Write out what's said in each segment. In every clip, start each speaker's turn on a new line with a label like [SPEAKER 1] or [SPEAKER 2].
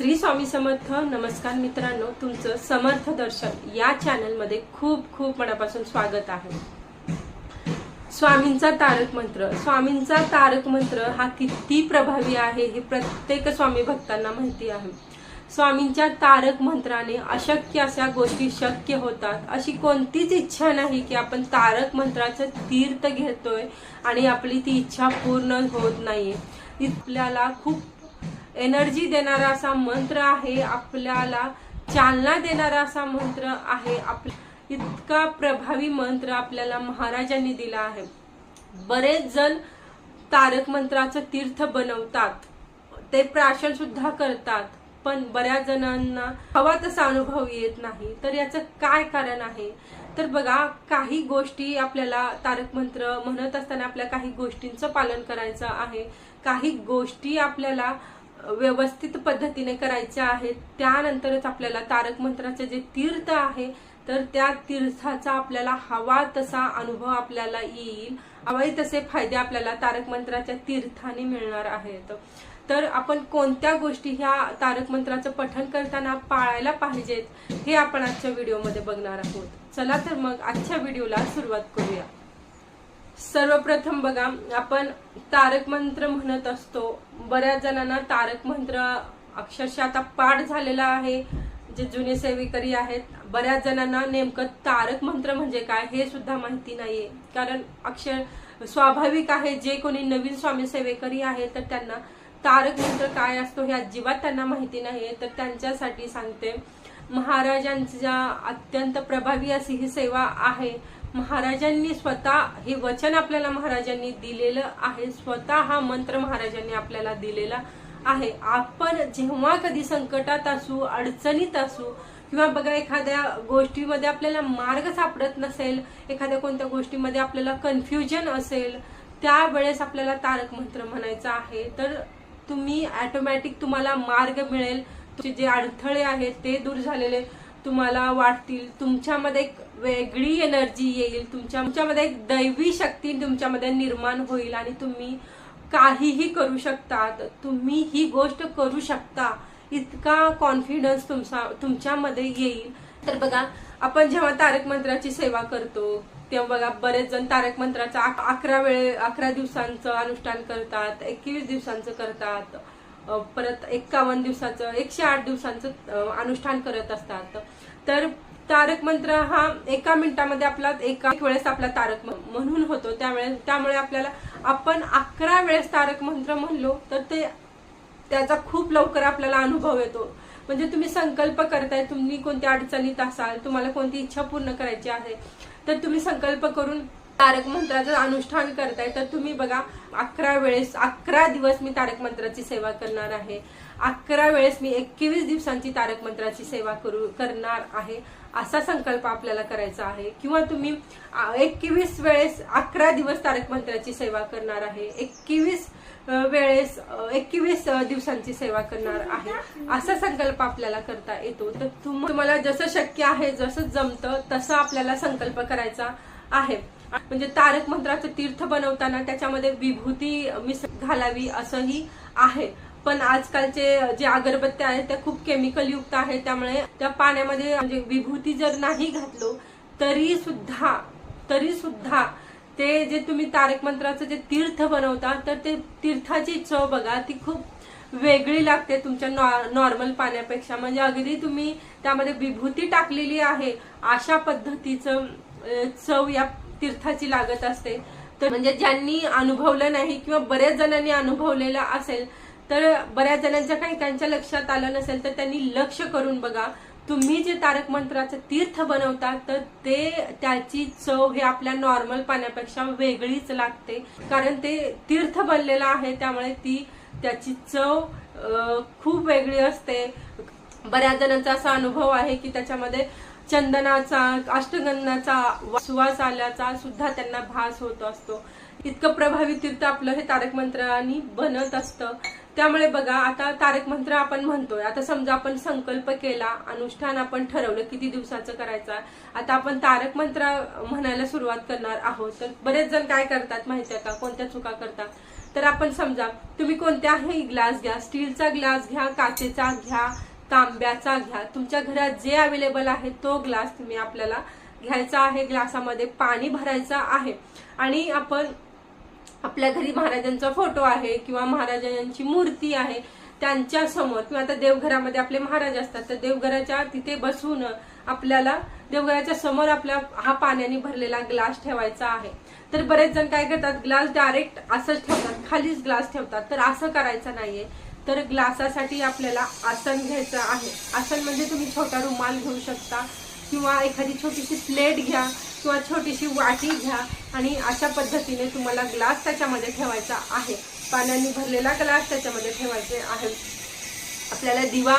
[SPEAKER 1] श्री स्वामी समर्थ नमस्कार मित्रांनो तुमचं समर्थ दर्शन या चॅनलमध्ये खूप खूप मनापासून स्वागत आहे. स्वामींचा तारक मंत्र. स्वामींचा तारक मंत्र हा किती प्रभावी आहे हे प्रत्येक स्वामी भक्तांना माहिती आहे. स्वामींच्या तारक मंत्राने अशक्य अशा गोष्टी शक्य होतात अशी कोणतीच इच्छा नाही की आपण तारक मंत्राचं तीर्थ घेतोय आणि आपली ती इच्छा पूर्ण होत नाहीये. आपल्याला खूप एनर्जी देणारा असा मंत्र आहे आपल्याला चालना देणारा असा मंत्र आहे आप इतका प्रभावी मंत्र आपल्याला महाराजांनी दिला आहे. बरेच जण तारक मंत्राचं तीर्थ बनवतात. ते प्राशन सुद्धा करतात. पण बऱ्याच जणांना हवा तसा अनुभव येत नाही. तर याचं काय कारण आहे? तर बघा काही गोष्टी आपल्याला तारक मंत्र म्हणत असताना आपल्या काही गोष्टींचं पालन करायचं आहे. काही गोष्टी आपल्याला व्यवस्थित पद्धतीने करायच्या आहेत. त्यानंतरच आपल्याला तारक मंत्राचे जे तीर्थ आहे तर त्या तीर्थाचा आपल्याला हवा तसा अनुभव आपल्याला येईल. हवाही तसे फायदे आपल्याला तारक मंत्राच्या तीर्थाने मिळणार आहेत. तर आपण कोणत्या गोष्टी ह्या तारक मंत्राचं पठण करताना पाळायला पाहिजेत हे आपण आजच्या व्हिडिओमध्ये बघणार आहोत. चला तर मग आजच्या व्हिडिओला सुरुवात करूया. सर्वप्रथम बघा आपण तारक मंत्र म्हणत असतो. बऱ्याच जणांना तारक मंत्र अक्षरशः आता पाठ झालेला आहे जे जुने सेवेकरी आहेत. बऱ्याच जणांना नेमकं तारक मंत्र म्हणजे काय हे सुद्धा माहिती नाहीये. कारण अक्षर स्वाभाविक आहे जे कोणी नवीन स्वामी सेवेकरी आहेत तर त्यांना तारक मंत्र काय असतो हे अजिबात त्यांना माहिती नाहीये. तर त्यांच्यासाठी सांगते महाराजांच्या अत्यंत प्रभावी अशी ही सेवा आहे. महाराजांनी स्वतः हे वचन आपल्याला महाराजांनी दिलेलं आहे. स्वतः हा मंत्र महाराजांनी आपल्याला दिलेला आहे. आपण जेव्हा कधी संकटात असू अडचणीत असू किंवा बघा एखाद्या गोष्टीमध्ये आपल्याला मार्ग सापडत नसेल एखाद्या कोणत्या गोष्टीमध्ये आपल्याला कन्फ्युजन असेल त्यावेळेस आपल्याला तारक मंत्र म्हणायचा आहे. तर तुम्ही ॲटोमॅटिक तुम्हाला मार्ग मिळेल. तुमचे जे अडथळे आहेत ते दूर झालेले तुम्हाला वाटतील तुमच्यामध्ये एक वेगळी एनर्जी येईल तुमच्या तुमच्यामध्ये एक दैवी शक्ती तुमच्यामध्ये निर्माण होईल आणि तुम्ही काहीही करू शकतात तुम्ही ही गोष्ट करू शकता इतका कॉन्फिडन्स तुमचा तुमच्यामध्ये येईल. तर बघा आपण जेव्हा तारक मंत्राची सेवा करतो तेव्हा बघा बरेच जण तारक मंत्राचं अकरा वेळे अकरा दिवसांचं अनुष्ठान करतात एकवीस दिवसांचं करतात. परत एक्कावन्न दिवसाचं एकशे आठ दिवसांचं अनुष्ठान करत असतात. तर तारक मंत्र हा एका मिनिटामध्ये आपला एका एक वेळेस आपला तारक म- म्हणून होतो. त्यावेळेस त्यामुळे आपल्याला आपण अकरा वेळेस तारक मंत्र म्हणलो तर ते त्याचा खूप लवकर आपल्याला अनुभव येतो. म्हणजे तुम्ही संकल्प करताय तुम्ही कोणत्या अडचणीत असाल तुम्हाला कोणती इच्छा पूर्ण करायची आहे तर तुम्ही संकल्प करून तारक मंत्राचं अनुष्ठान करताय तर तुम्ही बघा अकरा वेळेस अकरा दिवस मी तारक मंत्राची सेवा करणार आहे. अकरा वेळेस मी एकवीस दिवसांची तारक मंत्राची सेवा करू करणार आहे असा संकल्प आपल्याला करायचा आहे. किंवा तुम्ही एकवीस वेळेस अकरा दिवस तारक मंत्राची सेवा करणार आहे. एकवीस वेळेस एकवीस दिवसांची सेवा करणार आहे. असा संकल्प आपल्याला करता येतो. तर तुम्हाला जसं शक्य आहे जसं जमतं तसं आपल्याला संकल्प करायचा. आहे. म्हणजे तारक मंत्राचं तीर्थ बनवताना त्याच्यामध्ये विभूती मिस घालावी असंही आहे. पण आजकालचे जे अगरबत्त्या आहेत त्या खूप केमिकल युक्त आहेत. त्यामुळे त्या पाण्यामध्ये म्हणजे विभूती जर नाही घातलो तरी सुद्धा तरी सुद्धा ते जे तुम्ही तारक मंत्राचं जे तीर्थ बनवता तर ते तीर्थाची चव बघा ती खूप वेगळी लागते तुमच्या नॉर्मल पाण्यापेक्षा. म्हणजे अगदी तुम्ही त्यामध्ये विभूती टाकलेली आहे अशा पद्धतीचं चव या तीर्थाची लागत असते. तर म्हणजे ज्यांनी अनुभवलं नाही किंवा बऱ्याच जणांनी अनुभवलेलं असेल तर बऱ्याच जणांच्या काही त्यांच्या लक्षात आलं नसेल तर त्यांनी लक्ष करून बघा तुम्ही जे तारक मंत्राचं तीर्थ बनवता तर ते त्याची चव हे आपल्या नॉर्मल पाण्यापेक्षा वेगळीच लागते. कारण ते तीर्थ बनलेलं आहे त्यामुळे ती त्याची चव खूप वेगळी असते. बऱ्याच जणांचा असा अनुभव आहे की त्याच्यामध्ये चंदनाचा अष्टगंधाचा सुवास आल्याचा सुद्धा त्यांना भास होत असतो. इतकं प्रभावी तीर्थ आपलं हे तारक मंत्राने बनत असतं. त्यामुळे बघा आता तारक मंत्र आपण म्हणतोय. आता समजा आपण संकल्प केला अनुष्ठान आपण ठरवलं किती दिवसाचं करायचं आता आपण तारक मंत्र म्हणायला सुरुवात करणार आहोत. तर बरेच जण काय करतात माहिती आहे का? कोणत्या चुका करतात? तर आपण समजा तुम्ही कोणत्याही ग्लास घ्या स्टीलचा ग्लास घ्या काचेचा घ्या तांब्याचा घ्या. तुमच्या घरात जे अवेलेबल आहे तो ग्लास तुम्ही आपल्याला घ्यायचा आहे. ग्लासामध्ये पाणी भरायचं आहे. आणि आपण आपल्या घरी महाराजांचा फोटो आहे किंवा महाराजांची मूर्ती आहे त्यांच्यासमोर किंवा आता देवघरामध्ये आपले महाराज असतात तर देवघराच्या तिथे बसून आपल्याला देवघराच्या समोर आपला हा पाण्याने भरलेला ग्लास ठेवायचा आहे. तर बरेच जण काय करतात ग्लास डायरेक्ट असंच ठेवतात खालीच ग्लास ठेवतात. तर असं करायचं नाहीये. तर ग्लासासाठी आपल्याला आसन घ्यायचं आहे. आसन म्हणजे तुम्ही छोटा रुमाल घेऊ शकता किंवा एखादी छोटीशी प्लेट घ्या किंवा छोटीशी वाटी घ्या आणि अशा पद्धतीने तुम्हाला ग्लास त्याच्यामध्ये ठेवायचा आहे. पाण्याने भरलेला ग्लास त्याच्यामध्ये ठेवायचे आहे. आपल्याला दिवा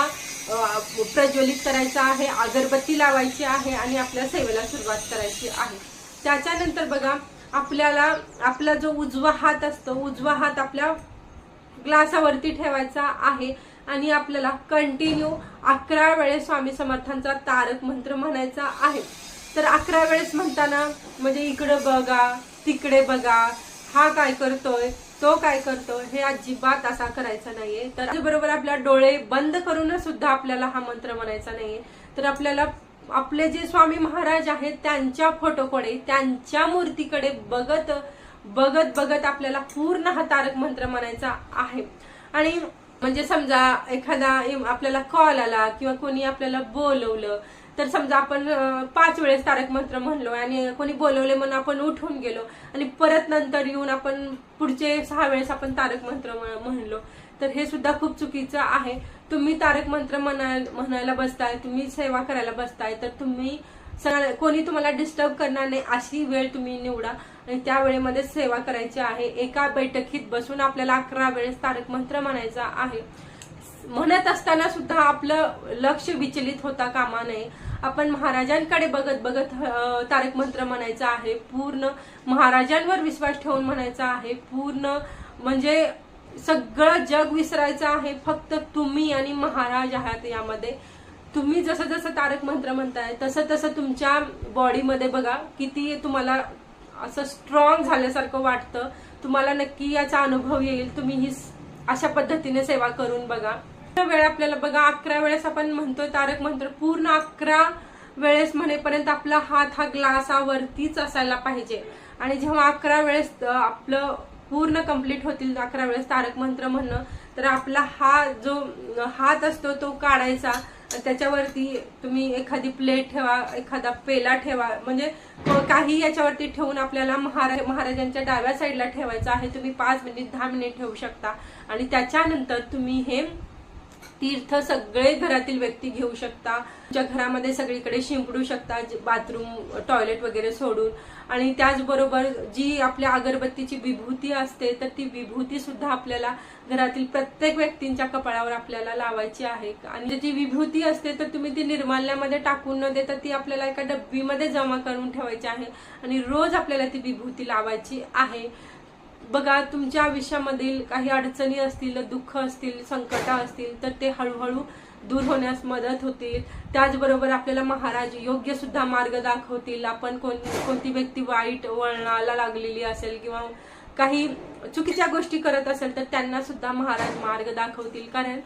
[SPEAKER 1] प्रज्वलित करायचा आहे अगरबत्ती लावायची आहे आणि आपल्या सेवेला सुरुवात करायची आहे. त्याच्यानंतर बघा आपल्याला आपला जो उजवा हात असतो उजवा हात आपल्या ग्लासावरती ठेवायचा आहे आणि आपल्याला कंटिन्यू अकरा वेळेस स्वामी समर्थांचा तारक मंत्र म्हणायचा आहे. तर अकरा वेळेस म्हणताना म्हणजे इकडं बघा तिकडे बघा हा काय करतोय तो काय करतो हे अजिबात असा करायचा नाहीये. तर बरोबर आपल्या डोळे बंद करून सुद्धा आपल्याला हा मंत्र म्हणायचा नाहीये. तर आपल्याला आपले जे स्वामी महाराज आहेत त्यांच्या फोटोकडे त्यांच्या मूर्तीकडे बघत बघत बघत आपल्याला पूर्ण हा तारक मंत्र म्हणायचा आहे. आणि म्हणजे समजा एखादा आपल्याला कॉल आला किंवा कोणी आपल्याला बोलवलं तर समजा आपण पाच वेळेस तारक मंत्र म्हणलो आणि कोणी बोलवले म्हणून आपण उठून गेलो आणि परत नंतर येऊन आपण पुढचे सहा वेळेस आपण तारक मंत्र म्हणलो तर हे सुद्धा खूप चुकीचं आहे. तुम्ही तारक मंत्र म्हणाय- म्हणायला बसताय तुम्ही सेवा करायला बसताय तर तुम्ही सगळ्या- कोणी तुम्हाला डिस्टर्ब करणार नाही अशी वेळ तुम्ही निवडा. आणि त्या वेळेमध्ये सेवा करायची आहे. एका बैठकीत बसून आपल्याला अकरा वेळेस तारक मंत्र म्हणायचा आहे. म्हणत असताना सुद्धा आपलं लक्ष विचलित होता कामा नये. आपण महाराजांकडे बघत बघत तारक मंत्र म्हणायचा आहे. पूर्ण महाराजांवर विश्वास ठेवून म्हणायचा आहे. पूर्ण म्हणजे सगळं जग विसरायचं आहे. फक्त तुम्ही आणि महाराज आहात यामध्ये. तुम्ही जसं जसं तारक मंत्र म्हणताय तसं तसं तुमच्या बॉडीमध्ये बघा किती तुम्हाला असं स्ट्रॉंग झाल्यासारखं वाटतं. तुम्हाला नक्की याचा अनुभव येईल. तुम्ही ही अशा पद्धतीने सेवा करून बघा. वेळ आपल्याला बघा अकरा वेळेस आपण म्हणतोय तारक मंत्र पूर्ण अकरा वेळेस म्हणेपर्यंत आपला हात हा ग्लासावरतीच असायला पाहिजे. आणि जेव्हा अकरा वेळेस आपलं पूर्ण कंप्लीट होतील अकरा वेळेस तारक मंत्र म्हणणं तर आपला हा जो हात असतो तो काढायचा. त्याच्यावरती तुम्ही एखादी प्लेट ठेवा एखादा पेला ठेवा. म्हणजे काही याच्यावरती ठेवून आपल्याला महाराज महाराजांच्या डाव्या साईडला ठेवायचं आहे. तुम्ही पाच मिनिट दहा मिनिट ठेवू शकता. आणि त्याच्यानंतर तुम्ही हे तीर्थ सगळे घरातील व्यक्ती घेऊ शकता. तुमच्या घरामध्ये सगळीकडे शिंपडू शकता बाथरूम टॉयलेट वगैरे सोडून. आणि त्याचबरोबर जी आपल्या अगरबत्तीची विभूती असते तर ती विभूती सुद्धा आपल्याला घरातील प्रत्येक व्यक्तींच्या कपाळावर आपल्याला लावायची आहे. आणि जी विभूती असते तर तुम्ही ती निर्माल्यामध्ये टाकून न देता ती आपल्याला एका डब्बीमध्ये जमा करून ठेवायची आहे. आणि रोज आपल्याला ती विभूती लावायची आहे. बघा तुमच्या आयुष्यामधील काही अडचणी असतील दुःख असतील संकट असतील तर ते हळूहळू दूर होण्यास मदत होतील. त्याचबरोबर आपल्याला महाराज योग्य सुद्धा मार्ग दाखवतील. आपण कोण कोणती व्यक्ती वाईट वळणाला लागलेली असेल किंवा काही चुकीच्या गोष्टी करत असेल तर त्यांना सुद्धा महाराज मार्ग दाखवतील. कारण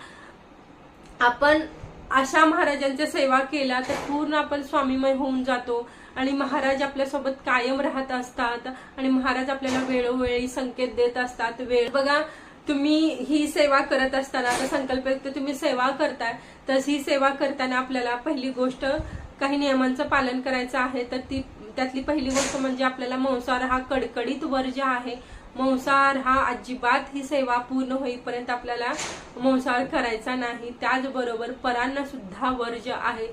[SPEAKER 1] आपण अशा महाराजांच्या सेवा केल्या तर पूर्ण आपण स्वामीमय होऊन जातो. आणि महाराज आपल्यासोबत कायम राहत असतात आणि महाराज आपल्याला वेळोवेळी संकेत देत असतात. वेळ बघा तुम्ही ही सेवा करत असताना आता संकल्प तुम्ही सेवा करताय तर ही सेवा करताना आपल्याला पहिली गोष्ट काही नियमांचं पालन करायचं आहे तर ती त्यातली पहिली गोष्ट म्हणजे आपल्याला मांसाहार हा कडकडीत वर्ज्य आहे मांसाहार हा अजिबात ही सेवा पूर्ण होईपर्यंत आपल्याला मांसाहार करायचा नाही. त्याचबरोबर परांना सुद्धा वर्ज आहे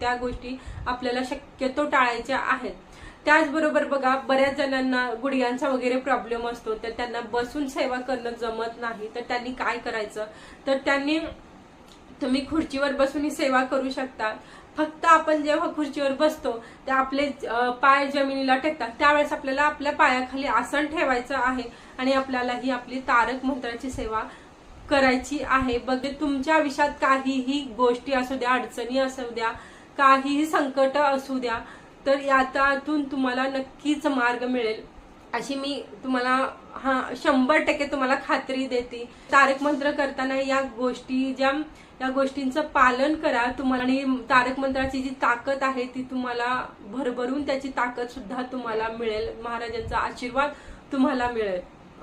[SPEAKER 1] त्या गोष्टी आपल्याला शक्यतो टाळायच्या आहेत. त्याचबरोबर बघा बऱ्याच जणांना गुडघ्यांचा वगैरे प्रॉब्लेम असतो तर त्यांना बसून सेवा करणं जमत नाही. तर त्यांनी काय करायचं? तर त्यांनी तुम्ही खुर्चीवर बसून सेवा करू शकता फक्त आपण जेव्हा खुर्चीवर बसतो ते आपले पाय जमिनीला टेकतात. त्यावेळेस आपल्याला आपल्या पायाखाली आसन ठेवायचं आहे आणि आपल्याला ही आपली तारक मंत्राची सेवा करायची आहे. बघ तुमच्या आयुष्यात काहीही गोष्टी असू द्या अडचणी असू द्या काहीही संकट असू द्या तर याच्यातून तुम्हाला नक्कीच मार्ग मिळेल. अशी मी तुम्हाला हा शंभर टक्के तुम्हाला खात्री देते. तारक मंत्र करताना या गोष्टी ज्या या गोष्टींचं पालन करा. तुम्हाला आणि तारक मंत्राची जी ताकद आहे ती तुम्हाला भरभरून त्याची ताकद सुद्धा तुम्हाला मिळेल. महाराजांचा आशीर्वाद तुम्हाला मिळेल.